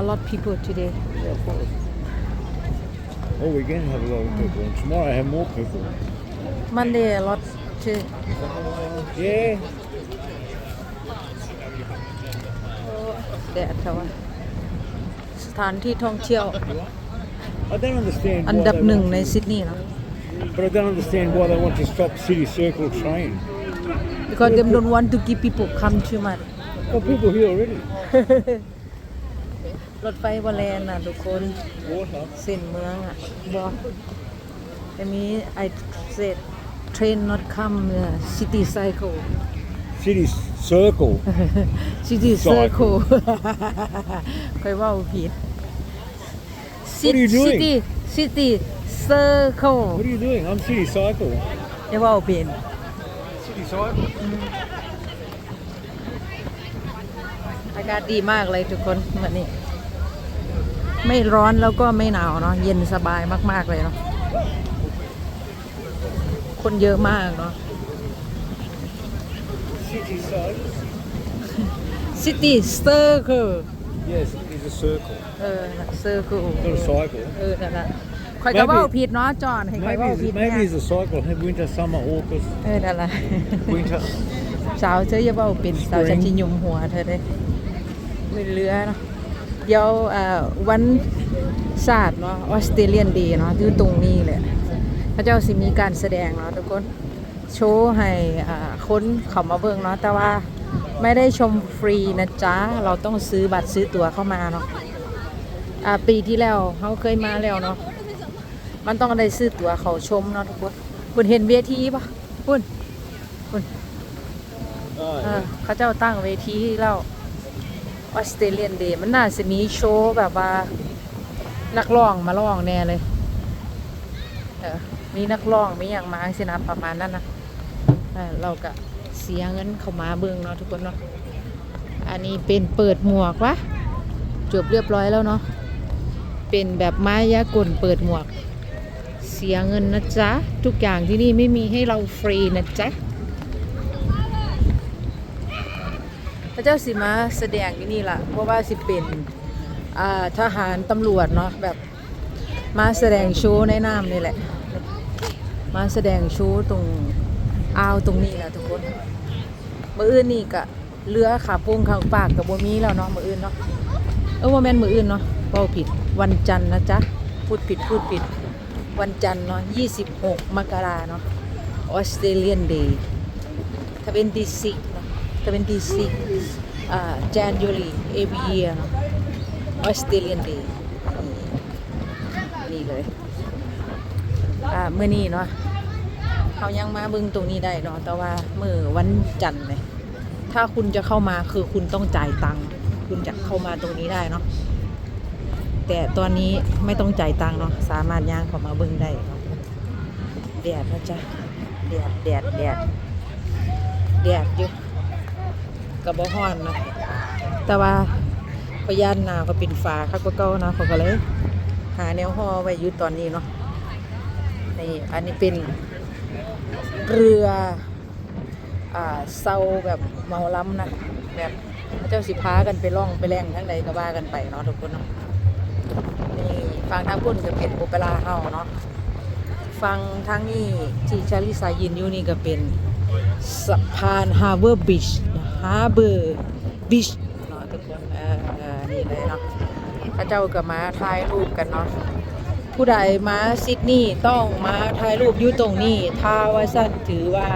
a lot people today Yeah, of course. All weekend have a lot of people. And tomorrow I have more people. Monday a lot too Yeah. แดดค่ะว่าสถานที่ท่องเที่ยว I don't understand อัน why ดับ they หนึ่ง want ใน to- ซิดนีย์เนาะ But I don't understand why they want to stop City Circle train. because they don't want to give people come too much Got people here already. รถไฟบอแลนน่ะ ทุกคน Water. เส้นเมืองอะบอกแต่มี I said train not come uh, city cycle City Circle. city circle ค่อยเว่าผิด What are you doing? city city circle What are you doing? I'm City Cycle. จะเว่าเป็น City Cycle. อากาศดีมากเลยทุกคนวันนี้ ไม่ร้อนแล้วก็ไม่หนาวเนาะเย็นสบายมาก ๆ เลยเนาะคนเยอะมากเนาะ City Cycle. city circle Yes, it's a circle. เออ circle Not a cycle. เออนั่นแหละคอยก็ Maybe- เว่าผิดเนาะจอนให้คอย Maybe เว่า it's, ผิด maybe เนี่ย it's a cycle. Have winter, summer, August, เออนั่นแหละ winter. สาวเธออย่าเว่าเป็นสาวจะ Spring ชิยุมหัวเธอเลยไม่เรือเนาะ เดี๋ยวเอ่อวันศาสตร์เนาะออสเตรเลียนดีเนาะที่ตรงนี้เลยพระเจ้าสิมีการแสดงเนาะทุกคนโชว์ให้อ่าคนเขามาเบิ่งเนาะแต่ว่าไม่ได้ชมฟรีนะจ๊ะ เราต้องซื้อบัตรซื้อตั๋วเข้ามาเนาะอ่าปีที่แล้วเขาเคยมาแล้วเนาะมันต้องได้ซื้อตั๋วเขาชมเนาะทุกคนคุณเห็นเวทีปะคุณ Oh, เออเขาเจ้าตั้งเวทีแล้ว ออสเตรเลียนเดย์มันน่าจะมีโชว์แบบว่า นักร้องมาร้องแน่เลย เออมีนักร้องมีอย่างมาสินะประมาณนั้นนะเเราก็เสียเงินเข้ามาเบิ่งเนาะทุกคนเนาะอันนี้เป็นเปิดหมวกวะจบเรียบร้อยแล้วเนาะเป็นแบบไม้ยากลเปิดหมวก เสียเงินนะจ๊ะ ทุกอย่างที่นี่ไม่มีให้เราฟรีนะจ๊ะ พระเจ้าสิมาแสดงที่นี่ล่ะ เพราะว่าสิเป็นทหารตำรวจเนาะแบบมาแสดงโชว์ในน้ำนี่แหละ มาแสดงโชว์ตรงอ่าวตรงนี้แหละทุกคนมืออื่นนี่กะเรือขาโปงขางปากกับบ่มีแล้วเนาะมืออื่นเนาะเออว่าแม่นมืออื่นเนาะเว้าผิดวันจันทร์นะจ๊ะพูดผิดพูดผิด วันจันทร์เนาะ26มกราเนาะออสเตรเลียนเดย์26เนาะ 26อ่า January every year Australian Day นี่เลยอ่าเมื่อนี้เนาะเขายังมาบึงตรงนี้ได้เนาะแต่ว่าเมื่อวันจันทร์เลยถ้าคุณจะเข้ามาคือคุณต้องจ่ายตังค์คุณจะเข้ามาตรงนี้ได้เนาะแต่ตอนนี้ไม่ต้องจ่ายตังค์เนาะสามารถย่างเข้ามาบึงได้แดดนะจ๊ะแดดแดดแดดแดดอยู่ กับบ่ฮ้อนนะแต่ว่าพยานหนาวก็เป็นฟ้าคักกว่าเก่านะเขาก็เลย หาแนวห่อไว้อยู่ตอนนี้เนาะนี่อันนี้เป็นเรืออ่าเซาแบบเมาล้ำนะแบบเจ้าสิพากันไปล่องไปแล่งทั้งใดก็ว่ากันไปเนาะทุกคนเนาะนี่ฟังทางพุ่นก็เป็นโอเปร่าเฮาเนาะฟังทางนี้ที่ชาลิสายินอยู่นี่ก็เป็นสะพานฮาร์เบอร์บีชฮา ร์เบอร์บีชเนาะทุกคนเออเออนี่เลยเนาะพระเจ้าก็มาถ่ายรูปกันเนาะผู้ใดมาซิดนีย์ต้องมาถ่ายรูปอยู่ตรงนี้ถ้าว่าสั้นถือว่า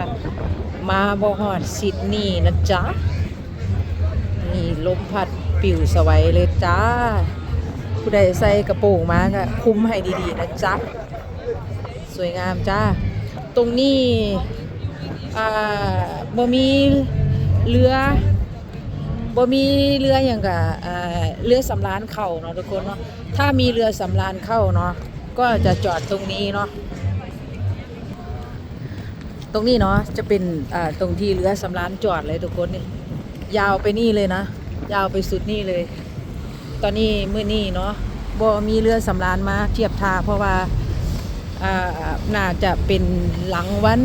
มาบ่ฮอดซิดนีย์นะจ๊ะนี่ลมพัดปิวสวัยเลยจ้า ผู้ใดใส่กระโปรงมาก็คุมให้ดีๆนะจ๊ะ สวยงามจ้า ตรงนี้อ่าบ่มี เรือบ่มีเรืออย่างกับเรือสำราญเข้าเนาะทุกคนเนาะถ้ามีเรือสำราญเข้าเนาะก็จะจอดตรงนี้เนาะตรงนี้เนาะจะเป็นตรงที่เรือสำราญจอดเลยทุกคนนี่ยาวไปนี่เลยนะ ยาวไปสุดนี่เลย ตอนนี้มื้อนี้เนาะบ่มีเรือสำราญมาเทียบท่าเพราะว่าน่าจะเป็นหลังวัน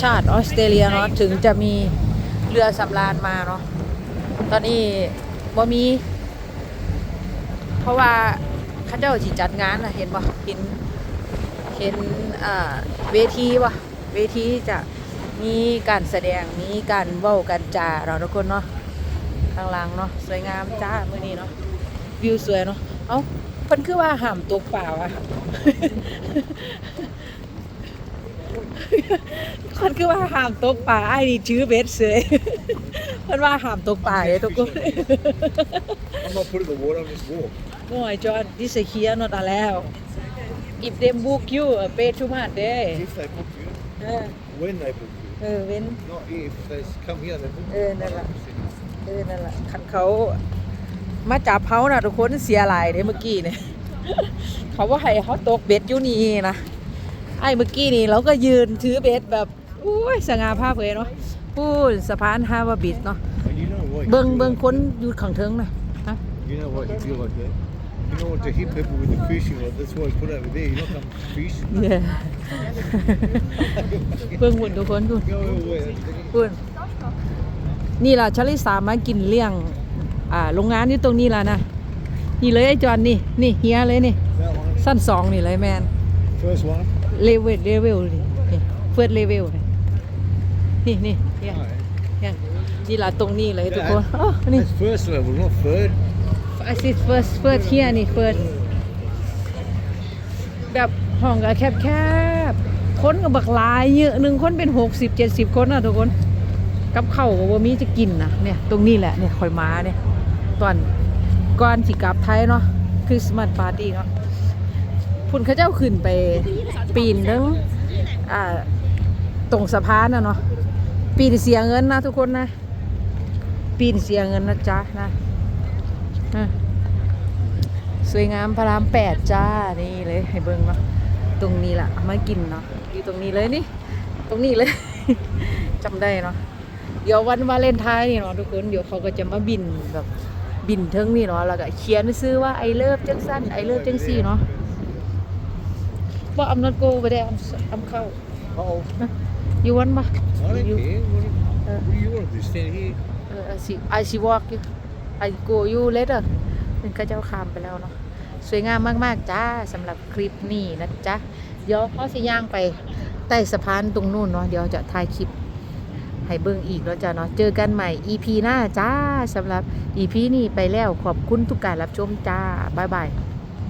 ชาติออสเตรเลียเนาะถึงจะมี เรือสำราญมาเนาะตอนนี้บ่มี เพราะว่าข้าเจ้าสิจัดงานนะเห็นบ่เห็นเห็นเวทีบ่เวทีจะมีการแสดงมีการเว้ากันจาเราทุกคนเนาะข้างล่างเนาะสวยงามจ้ามื้อนี้เนาะวิวสวยเนาะเอ้าเพิ่นคือว่าห้ามตกป่าวะคนคือว่าห้ามตกป่าไอ้นี่ชื่อเบสเสย พิ่นว่าห้ามตกป่าเลยทุกคน I'm not putting the water on this wall. No, I John, this is here not allowed. If they book you, uh, pay too much there. If they book you, เออ when they book you, เออเว้น not if they come here. They book เออนั่นล่ะเออนั่นแหละคันเขามาจับเขาน่ะทุกคนเสียหลายเด้เมื่อกี้เนี่ย เขาว่าให้เขาตกเบ็ดอยู่นี่นะไอ้เมื่อกี้นี่เราก็ยืนถือเบ็ดแบบอุ้ยสง่าภาพเลยเนาะ พูดสะพานฮาวาบิดเนาะ And you know what? you เบิง feel เบิง like- คนอยู่ข้างเทิงนะฮะ You know what you feel like that? You know what to hit people with the fishing rod. That's why you put over there. You're not going to fish. เย่เบิ่งหุ่นทุกคนดู Go away. That's the- คุณนี่ล่ะชลิสามากินเลี้ยง อ่า โรงงานอยู่ตรงนี้ล่ะนะ นี่เลยไอ้จอนนี่ นี่เฮียเลยนี่ That one. สั้นสองนี่เลยแมน First one. เลเวลเลเวลนี่นี่เฟิร์สเลเวลนี่ นี่เฮีย Alright. เฮียนี่ล่ะตรงนี้เลยทุกคนอ๋อนี่ That's first level, not third. I see first first here นี่ first แบบห้องก็แคบแคบๆคนก็บักหลายเยอะหนึ่งคนเป็นหกสิบเจ็ดสิบคนนะทุกคน กับข้าวก็บ่มีจะกินนะเนี่ยตรงนี้แหละเนี่ยคอยมาเนี่ย ตอนก่อนสิกลับไทยเนาะคริสต์มาสปาร์ตี้เนาะพุ่นเขาเจ้าขึ้นไปปีนทั้งอ่าตรงสะพานนะเนาะ ปีนเสียเงินนะทุกคนนะ ปีนเสียเงินนะจ๊ะนะสวยงามพระรามแปดจ้า นี่เลยให้เบิ่งเนาะตรงนี้แหละมากินเนาะอยู่ตรงนี้เลยนี่ ตรงนี้เลยจำได้เนาะเดี๋ยววันวาเลนไทน์นี่เนาะทุกคนเดี๋ยวเขาก็จะมาบินแบบบินเทิงนี่เนาะแล้วก็เขียนซื้อว่าไอเลิฟจังสั้นไอเลิฟจังสี่เนาะว่า I'm not go over there I'm I'm เข้า Oh, you want ปะ I don't You- care. What, Uh. what do you want to do? Stand here? เออ I see I see walk you I go you later นึงก็เจ้าคามไปแล้วเนาะสวยงามมากๆจ้าสำหรับคลิปนี้นะจ๊ะเดี๋ยวเขาสิย่างไปใต้สะพานตรงนู่นเนาะเดี๋ยวจะถ่ายคลิปให้เบิ่งอีกแล้วจ้ะเนาะเจอกันใหม่ EP หน้าจ้าสำหรับ EP นี้ไปแล้วขอบคุณทุกการรับชมจ้าบ๊ายบาย